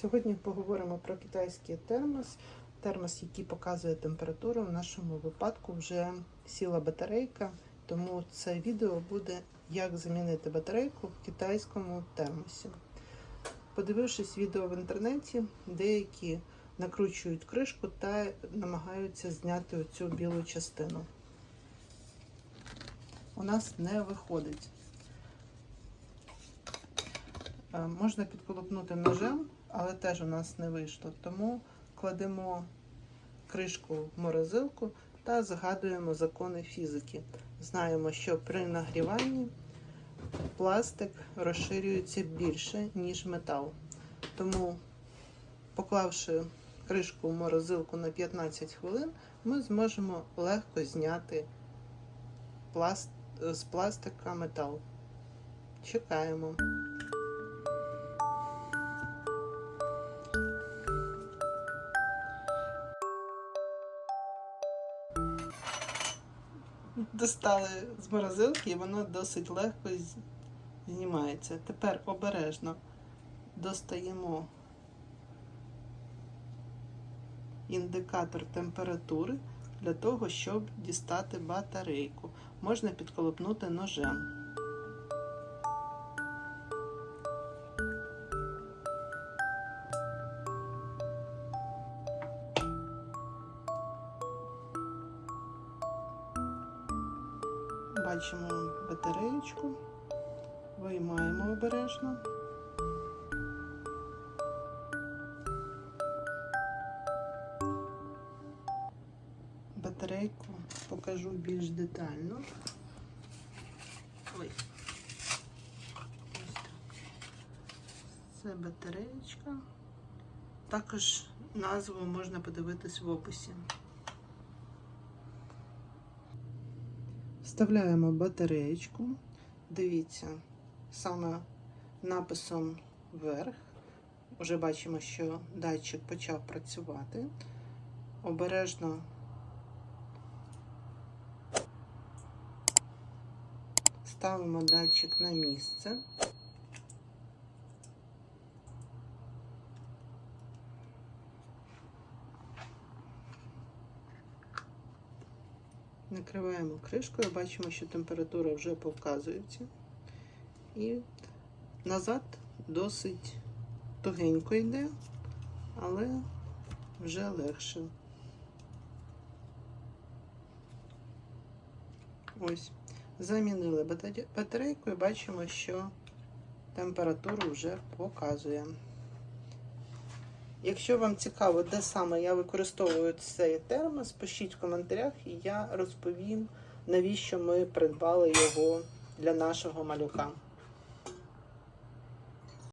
Сьогодні поговоримо про китайський термос. Термос, який показує температуру. В нашому випадку вже сіла батарейка, тому це відео буде, як замінити батарейку в китайському термосі. Подивившись відео в інтернеті, деякі накручують кришку та намагаються зняти оцю білу частину. У нас не виходить. Е, Можна підколопнути ножем, але теж у нас не вийшло. Тому кладемо кришку в морозилку та згадуємо закони фізики. Знаємо, що при нагріванні пластик розширюється більше, ніж метал. Тому, поклавши кришку в морозилку на 15 хвилин, ми зможемо легко зняти пласт... з пластика метал. Чекаємо. Достали з морозилки і воно досить легко знімається. Тепер обережно достаємо індикатор температури для того, щоб дістати батарейку. Можна підколопнути ножем. Бачимо батареєчку, виймаємо обережно. Батарейку покажу більш детально. Ой. Ось так. Це батареєчка. Також назву можна подивитись в описі. Вставляємо батареєчку. Дивіться, саме написом вверх. Уже бачимо, що датчик почав працювати. Обережно ставимо датчик на місце. Накриваємо кришкою, бачимо, що температура вже показується. І назад досить тугенько йде, але вже легше. Ось. Замінили батарейку і бачимо, що температуру вже показує. Якщо вам цікаво, де саме я використовую цей термос, пишіть в коментарях, і я розповім, навіщо ми придбали його для нашого малюка.